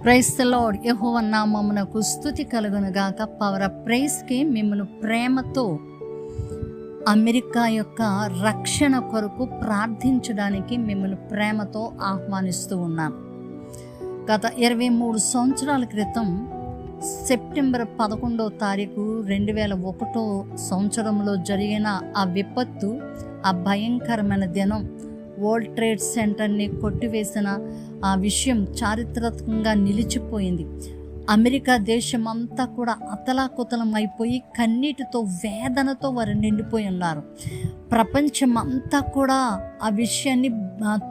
క్రైస్తలోడ్ యహోవ నామమునకు స్థుతి కలుగునుగాక పవర్ ప్రైస్కి మిమ్మల్ని ప్రేమతో అమెరికా యొక్క రక్షణ కొరకు ప్రార్థించడానికి మిమ్మల్ని ప్రేమతో ఆహ్వానిస్తూ ఉన్నాను గత ఇరవై మూడు సంవత్సరాల క్రితం సెప్టెంబర్ పదకొండో తారీఖు రెండు వేల ఒకటో సంవత్సరంలో జరిగిన ఆ విపత్తు ఆ భయంకరమైన దినం వరల్డ్ ట్రేడ్ సెంటర్ని కొట్టివేసిన ఆ విషయం చారిత్రకంగా నిలిచిపోయింది. అమెరికా దేశం అంతా కూడా అతలాకుతలం అయిపోయి కన్నీటితో వేదనతో వారు నిండిపోయి ఉన్నారు. ప్రపంచం అంతా కూడా ఆ విషయాన్ని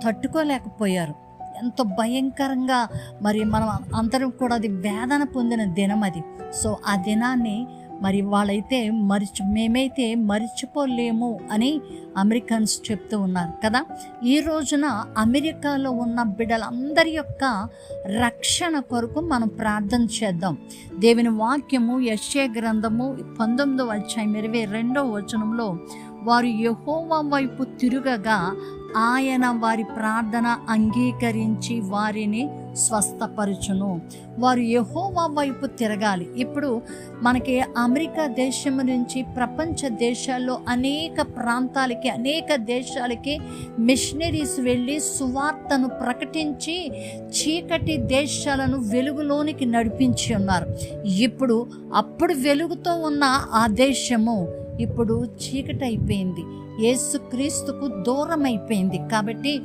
తట్టుకోలేకపోయారు. ఎంతో భయంకరంగా మరి మనం అందరం కూడా అది వేదన పొందిన దినం అది సో ఆ దినాన్ని మరి వాళ్ళైతే మరిచి మేమైతే మరిచిపోలేము అని అమెరికన్స్ చెప్తూ ఉన్నారు కదా. ఈ రోజున అమెరికాలో ఉన్న బిడ్డలందరి యొక్క రక్షణ కొరకు మనం ప్రార్థన చేద్దాం. దేవుని వాక్యము యశ్య గ్రంథము పంతొమ్మిదో అధ్యాయం ఇరవై రెండో వచనంలో వారు యహోవా వైపు తిరుగగా ఆయన వారి ప్రార్థన అంగీకరించి వారిని స్వస్థపరచును. వారు యహోవా వైపు తిరగాలి. ఇప్పుడు మనకి అమెరికా దేశం నుంచి ప్రపంచ దేశాల్లో అనేక ప్రాంతాలకి అనేక దేశాలకి మిషనరీస్ వెళ్ళి సువార్తను ప్రకటించి చీకటి దేశాలను వెలుగులోనికి నడిపించి ఉన్నారు. ఇప్పుడు అప్పుడు వెలుగుతో ఉన్న ఆ దేశము ఇప్పుడు చీకటి అయిపోయింది యేసుక్రీస్తుకు దూరం అయిపోయింది కాబట్టి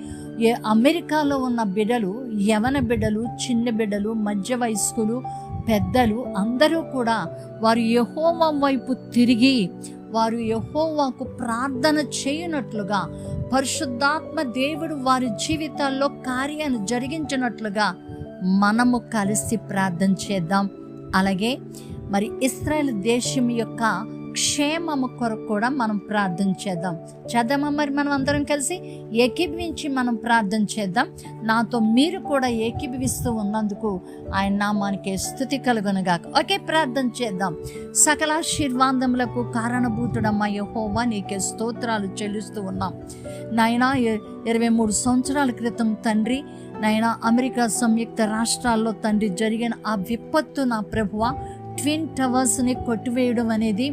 అమెరికాలో ఉన్న బిడ్డలు యవన బిడ్డలు చిన్న బిడ్డలు మధ్య వయస్కులు పెద్దలు అందరూ కూడా వారు యహోవా వైపు తిరిగి వారు యహోవాకు ప్రార్థన చేయనట్లుగా పరిశుద్ధాత్మ దేవుడు వారి జీవితాల్లో కార్యాన్ని జరిగించినట్లుగా మనము కలిసి ప్రార్థన చేద్దాం. అలాగే మరి ఇస్రాయల్ దేశం యొక్క క్షేమము కొరకు కూడా మనం ప్రార్థన చేద్దాం. చేద్దామా మరి మనం అందరం కలిసి? ఏకీభవించి మనం ప్రార్థన చేద్దాం. నాతో మీరు కూడా ఏకీభవిస్తూ ఉన్నందుకు ఆయన నామానికి స్థుతి కలుగునుగాక. ఒకే ప్రార్థన చేద్దాం. సకలాశీర్వాదములకు కారణభూతుడమ్మ యహోవా నీకే స్తోత్రాలు చెల్లిస్తూ ఉన్నాం. నాయనా ఇరవై మూడు సంవత్సరాల క్రితం తండ్రి నాయన అమెరికా సంయుక్త రాష్ట్రాల్లో తండ్రి జరిగిన ఆ విపత్తు నా ప్రభువ ట్విన్ టవర్స్ని కొట్టివేయడం అనేది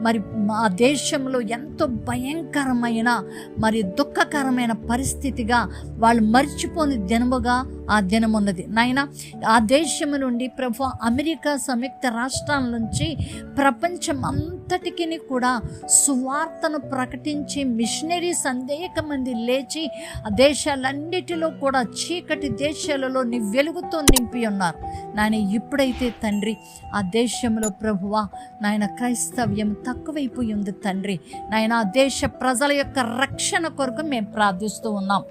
మరి మా దేశంలో ఎంతో భయంకరమైన మరి దుఃఖకరమైన పరిస్థితిగా వాళ్ళు మర్చిపోని దినముగా ఆ ఉన్నది నాయన ఆ దేశం నుండి ప్రభు అమెరికా సంయుక్త రాష్ట్రాల నుంచి ప్రపంచం అంతటికి కూడా సువార్తను ప్రకటించి మిషనరీస్ అనేక మంది లేచి ఆ దేశాలన్నిటిలో కూడా చీకటి దేశాలలో నీ వెలుగుతో నింపి ఉన్నారు. నాయన ఇప్పుడైతే తండ్రి ఆ దేశంలో ప్రభువా నాయన క్రైస్తవ్యం తక్కువైపోయింది తండ్రి. నాయన ఆ దేశ ప్రజల యొక్క రక్షణ కొరకు మేము ప్రార్థిస్తూ ఉన్నాం.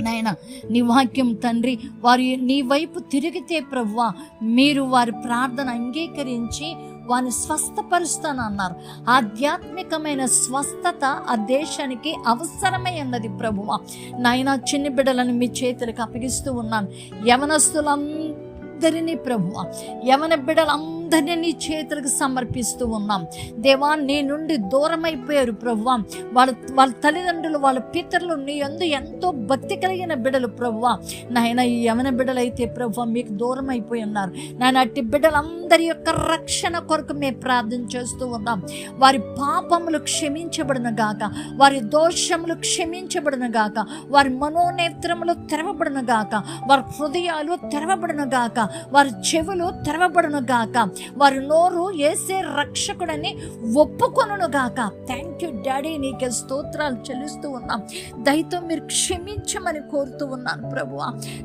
నాయన నీ వాక్యం తండ్రి వారి నీ వైపు తిరిగితే ప్రవ్వా మీరు వారి ప్రార్థన అంగీకరించి వారిని స్వస్థపరుస్తాను అన్నారు. ఆధ్యాత్మికమైన స్వస్థత ఆ దేశానికి అవసరమై ఉన్నది ప్రభువ. నాయన చిన్న బిడ్డలను మీ చేతులకు అప్పగిస్తూ ఉన్నాను. యవనస్తులందరినీ ప్రభువ యవన బిడ్డలందరినీ నీ చేతులకు సమర్పిస్తూ ఉన్నాం. దేవా నీ నుండి దూరమైపోయారు అయిపోయారు వాళ్ళ వాళ్ళ తల్లిదండ్రులు వాళ్ళ పితరులు నీ అందు ఎంతో భక్తి కలిగిన బిడలు ప్రభువ. నాయన ఈ యవన బిడలైతే ప్రభువ మీకు దూరం అయిపోయి ఉన్నారు. నాయన అట్టి బిడ్డలందరి యొక్క రక్షణ కొరకు మేము ప్రార్థన చేస్తూ ఉన్నాం. వారి పాపములు క్షమించబడిన గాక. వారి దోషములు క్షమించబడిన గాక. వారి మనోనేత్రములు తెరవబడిన గాక. వారి హృదయాలు తెరవబడిన గాక. వారి చెవులు తెరవబడిన గాక. వారి నోరు ఏసే రక్షకుడని ఒప్పుకొనును గాక. థ్యాంక్ యూ డాడీ నీకే స్తోత్రాలు చెల్లిస్తూ ఉన్నాం. దయతో మీరు క్షమించమని కోరుతూ ఉన్నాను ప్రభు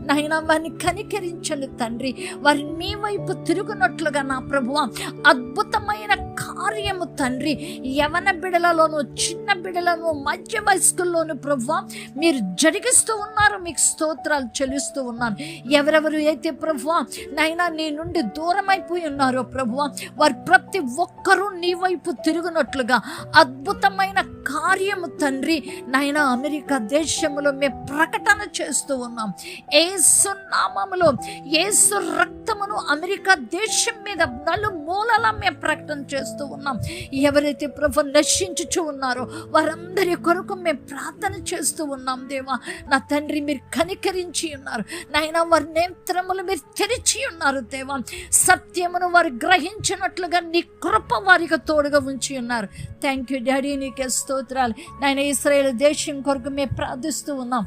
నాయన వారిని కనికరించండి తండ్రి. వారి మీ వైపు తిరుగునట్లుగా నా ప్రభువ. అద్భుతమైన కార్యము తండ్రి. యవన బిడలలోను చిన్న బిడలను మధ్య వయస్కుల్లోను ప్రభువ మీరు జరిగిస్తూ ఉన్నారు. మీకు స్తోత్రాలు చెల్లిస్తూ ఉన్నాను. ఎవరెవరు అయితే ప్రభువ నైనా నీ నుండి దూరమైపోయి ఉన్నారో ప్రభువ వారు ప్రతి ఒక్కరూ నీ వైపు తిరుగునట్లుగా అద్భుతమైన కార్యము తండ్రి నాయన అమెరికా దేశంలో మేము ప్రకటన చేస్తూ ఉన్నాం. ఏసు నామములో ఏసు రక్తమును అమెరికా దేశం మీద నలుమూలలా మేము ప్రకటన చేస్తూ ఉన్నాం. ఎవరైతే ప్రభు నశించుచు ఉన్నారో వారందరి కొరకు మేము ప్రార్థన చేస్తూ ఉన్నాం దేవా. నా తండ్రి మీరు కనికరించి ఉన్నారు. నాయన వారి నేత్రములు మీరు తెరిచి ఉన్నారు దేవా. సత్యమును వారు గ్రహించినట్లుగా నీ కృప వారికి తోడుగా ఉంచి ఉన్నారు. థ్యాంక్ యూ డాడీ నీకేస్తూ స్తోత్రాలు. నాయన ఇస్రాయేల్ దేశం కొరకు మేము ప్రార్థిస్తూ ఉన్నాం.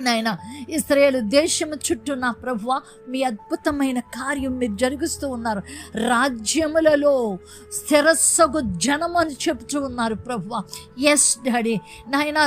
నాయన ఇస్రాయేల్ దేశము చుట్టూ నా ప్రభువ మీ అద్భుతమైన కార్యం మీరు జరిగిస్తూ ఉన్నారు. రాజ్యములలో స్థిరస్సగు జనము అని చెప్తూ ఉన్నారు ప్రభువ. Yes daddy. నాయన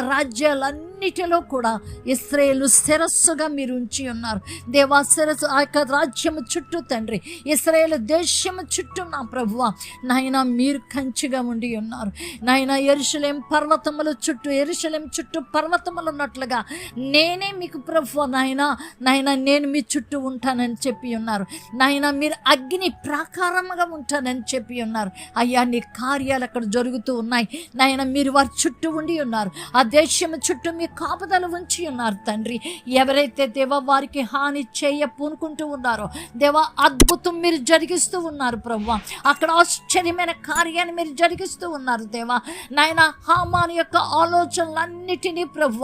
అన్నిటిలో కూడా ఇస్రాయేల్ శిరస్సుగా మీరు ఉంచి ఉన్నారు. దేవా శిరస్సు ఆ యొక్క రాజ్యము చుట్టూ తండ్రి ఇస్రాయేల్ దేశము చుట్టూ నా ప్రభువ నాయన మీరు కంచిగా ఉండి ఉన్నారు. నాయన ఎరుశలేం పర్వతముల చుట్టూ ఎరుశలేం చుట్టూ పర్వతములు ఉన్నట్లుగా నేనే మీకు ప్రభు నాయన నాయన నేను మీ చుట్టూ ఉంటానని చెప్పి ఉన్నారు. నాయన మీరు అగ్ని ప్రాకారముగా ఉంటానని చెప్పి ఉన్నారు. అయ్యా నీ కార్యాలు అక్కడ జరుగుతూ ఉన్నాయి. నాయన మీరు వారి చుట్టూ ఉండి ఉన్నారు. ఆ దేశం చుట్టూ మీ కాపుదలు ఉంచి ఉన్నారు తండ్రి. ఎవరైతే దేవా వారికి హాని చేయ పూనుకుంటూ ఉన్నారో దేవా అద్భుతం మీరు జరిగిస్తూ ఉన్నారు ప్రభు అక్కడ ఆశ్చర్యమైన కార్యాన్ని మీరు జరిగిస్తూ ఉన్నారు దేవా. నాయన హామాన్ యొక్క ఆలోచనలన్నిటినీ ప్రభు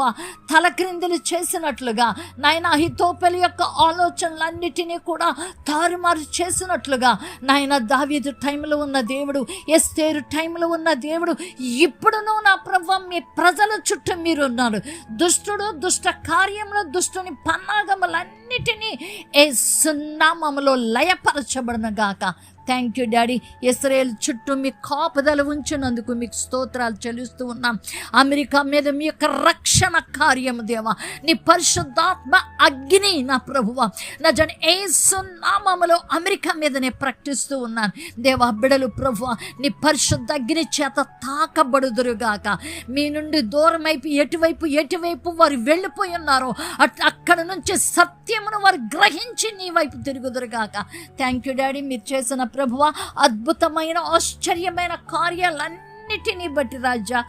తలక్రిందులు చేసినట్లుగా నాయన హితోపలి యొక్క ఆలోచనలన్నిటినీ కూడా తారుమారు చేసినట్లుగా నాయన దావీదు టైంలో ఉన్న దేవుడు ఎస్తేరు టైంలో ఉన్న దేవుడు ఇప్పుడును నా ప్రభు మీ ప్రజల చుట్టూ మీరు ఉన్నారు. దుష్టుడు దుష్ట కార్యంలో దుష్టుని పన్నాగములన్నీ పన్నాగములన్నిటినీ ఏ సున్నామములో లయపరచబడిన గాక. థ్యాంక్ యూ డాడీ ఇస్రాయేల్ చుట్టూ మీ కాపుదల ఉంచినందుకు మీకు స్తోత్రాలు చెల్లిస్తూ ఉన్నాం. అమెరికా మీద మీ యొక్క రక్షణ కార్యము దేవా. నీ పరిశుద్ధాత్మ అగ్ని నా ప్రభువ. నా జన ఏ సున్నామములో అమెరికా మీద నేను ప్రకటిస్తూ ఉన్నాను. దేవా బిడలు ప్రభువ నీ పరిశుద్ధ అగ్ని చేత తాకబడుదురుగాక మీ నుండి దూరం ఎటువైపు ఎటువైపు వారు వెళ్ళిపోయి ఉన్నారో అట్ అక్కడ నుంచి సత్య సత్యమును వారు గ్రహించి నీ వైపు తిరుగుదురుగాక. థ్యాంక్ యూ డాడీ మీరు చేసిన ప్రభువ అద్భుతమైన ఆశ్చర్యమైన కార్యాలన్నిటినీ బట్టి రాజా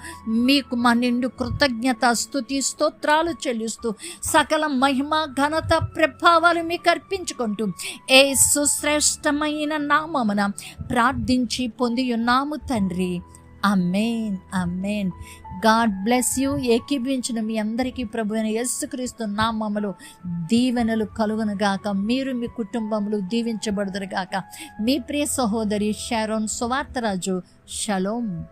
మీకు మా నిండు కృతజ్ఞత స్థుతి స్తోత్రాలు చెల్లిస్తూ సకల మహిమ ఘనత ప్రభావాలు మీకు అర్పించుకుంటూ ఏ సుశ్రేష్టమైన నామమున ప్రార్థించి పొంది ఉన్నాము తండ్రి. Amen amen God bless you ఏకీభించిన మీ అందరికీ ప్రభు అయిన యస్సుక్రీస్తు నామములు దీవెనలు కలుగును గాక. మీరు మీ కుటుంబములు దీవించబడుదురు గాక. మీ ప్రియ సహోదరి షారోన్ సువార్తరాజు. షలోమ్